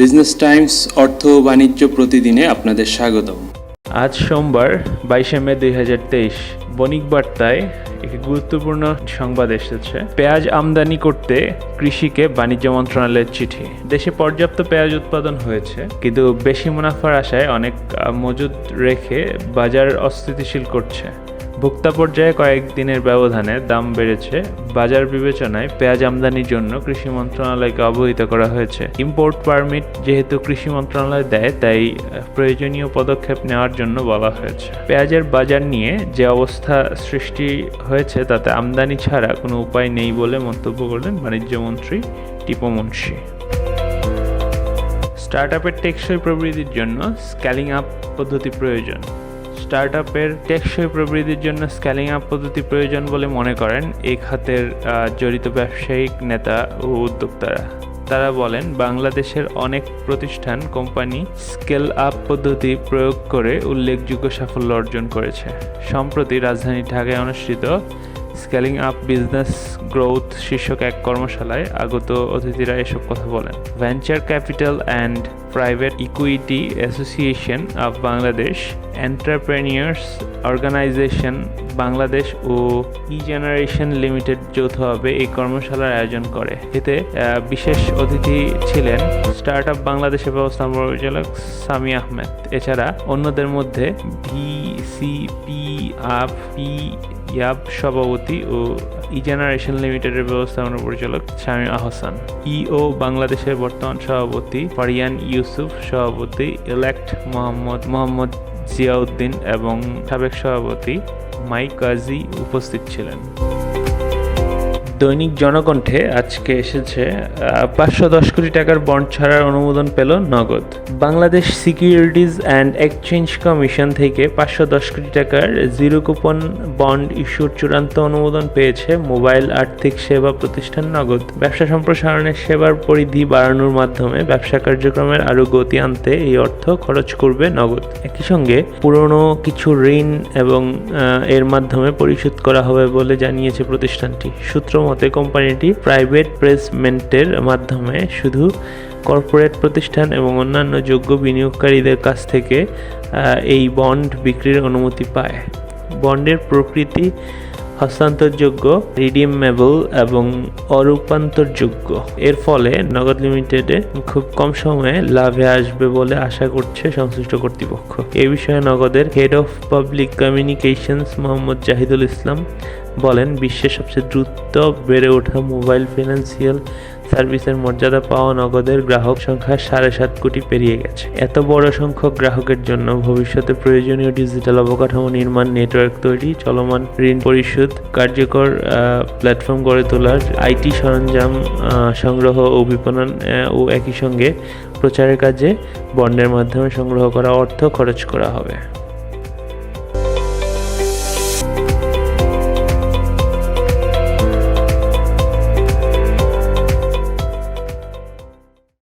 Business Times অর্থ বাণিজ্য প্রতিদিনে আপনাদের স্বাগতম। আজ সোমবার, বাইশে মে দুই হাজার তেইশ। বণিক বার্তায় একটি গুরুত্বপূর্ণ সংবাদ এসেছে। পেঁয়াজ আমদানি করতে কৃষিকে বাণিজ্য মন্ত্রণালয়ের চিঠি। দেশে পর্যাপ্ত পেঁয়াজ উৎপাদন হয়েছে, কিন্তু বেশি মুনাফার আশায় অনেক মজুদ রেখে বাজার অস্থিতিশীল করছে। ভোক্তা পর্যায়ে কয়েকদিনের ব্যবধানে দাম বেড়েছে। বাজার বিবেচনায় পেঁয়াজ আমদানির জন্য কৃষি মন্ত্রণালয়কে অবহিত করা হয়েছে। ইম্পোর্ট পারমিট যেহেতু কৃষি মন্ত্রণালয় দেয়, তাই প্রয়োজনীয় পদক্ষেপ নেওয়ার জন্য বলা হয়েছে। পেঁয়াজের বাজার নিয়ে যে অবস্থা সৃষ্টি হয়েছে, তাতে আমদানি ছাড়া কোনো উপায় নেই বলে মন্তব্য করলেন বাণিজ্য মন্ত্রী টিপো মুন্সি। স্টার্টআপের টেকসই প্রবৃদ্ধির জন্য স্ক্যালিং আপ পদ্ধতি প্রয়োজন। স্টার্টআপের টেকসই প্রবৃদ্ধির জন্য স্ক্যালিং আপ পদ্ধতি প্রয়োজন বলে মনে করেন এই খাতের জড়িত ব্যবসায়িক নেতা ও উদ্যোক্তারা। তারা বলেন, বাংলাদেশের অনেক প্রতিষ্ঠান কোম্পানি স্কেল আপ পদ্ধতি প্রয়োগ করে উল্লেখযোগ্য সাফল্য অর্জন করেছে। সম্প্রতি রাজধানী ঢাকায় অনুষ্ঠিত স্কেলিং আপ বিজনেস গ্রোথ শীর্ষক এক কর্মশালায় আগত অতিথিরা এসব কথা বলেন। Venture capital and private equity association of Bangladesh entrepreneurs organization Bangladesh O E generation limited যৌথভাবে এই কর্মশালার আয়োজন করে। এতে বিশেষ অতিথি ছিলেন স্টার্ট আপ বাংলাদেশের ব্যবস্থাপনা পরিচালক সামি আহমেদ এছাড়া অন্যদের মধ্যে ভিসিপি আপ পি ইয়াব সভাপতি ও ই জেনারেশন লিমিটেডের ব্যবস্থাপনা পরিচালক শামীম আহসান। ইও বাংলাদেশের বর্তমান সভাপতি ফারিয়ান ইউসুফ, সভাপতি ইলেক্ট মোহাম্মদ মোহাম্মদ জিয়াউদ্দিন এবং সাবেক সভাপতি মাইক কাজী উপস্থিত ছিলেন। দৈনিক জনকণ্ঠে আজকে এসেছে পাঁচশো দশ কোটি টাকার বন্ড ছাড়ার অনুমোদন পেল Nagad. Bangladesh securities and exchange commission থেকে পাঁচশো দশ কোটি টাকার জিরো কুপন বন্ড ইস্যুর চূড়ান্ত অনুমোদন পেয়েছে মোবাইল আর্থিক সেবা প্রতিষ্ঠান নগদ। ব্যবসা সম্প্রসারণের সেবার পরিধি বাড়ানোর মাধ্যমে ব্যবসা কার্যক্রমের আরও গতি আনতে এই অর্থ খরচ করবে নগদ। একই সঙ্গে পুরনো কিছু ঋণ এবং এর মাধ্যমে পরিশোধ করা হবে বলে জানিয়েছে প্রতিষ্ঠানটি। সূত্র মতে কোম্পানিটি প্রাইভেট প্লেসমেন্টের মাধ্যমে শুধু কর্পোরেট প্রতিষ্ঠান এবং অন্যান্য যোগ্য বিনিয়োগকারীদের কাছ থেকে এই বন্ড বিক্রির অনুমতি পায়। বন্ডের প্রকৃতি হস্তান্তরযোগ্য রিডিমেবল এবং অরূপান্তরযোগ্য। এর ফলে নগদ লিমিটেডে খুব কম সময়ে লাভে আসবে বলে আশা করছে সংশ্লিষ্ট কর্তৃপক্ষ। এ বিষয়ে নগদের head of public communications Mohammad Zahidul Islam বলেন, বিশ্বের সবচেয়ে দ্রুত বেড়ে ওঠা মোবাইল ফিনান্সিয়াল সার্ভিসের মর্যাদা পাওয়া নগদের গ্রাহক সংখ্যা সাড়ে সাত কোটি পেরিয়ে গেছে। এত বড় সংখ্যক গ্রাহকের জন্য ভবিষ্যতে প্রয়োজনীয় ডিজিটাল অবকাঠামো নির্মাণ নেটওয়ার্ক তৈরি, চলমান ঋণ পরিশোধ কার্যকর প্ল্যাটফর্ম গড়ে তোলার আইটি সরঞ্জাম সংগ্রহ ও বিপণন ও একই সঙ্গে প্রচারের কাজে বন্ডের মাধ্যমে সংগ্রহ করা অর্থ খরচ করা হবে।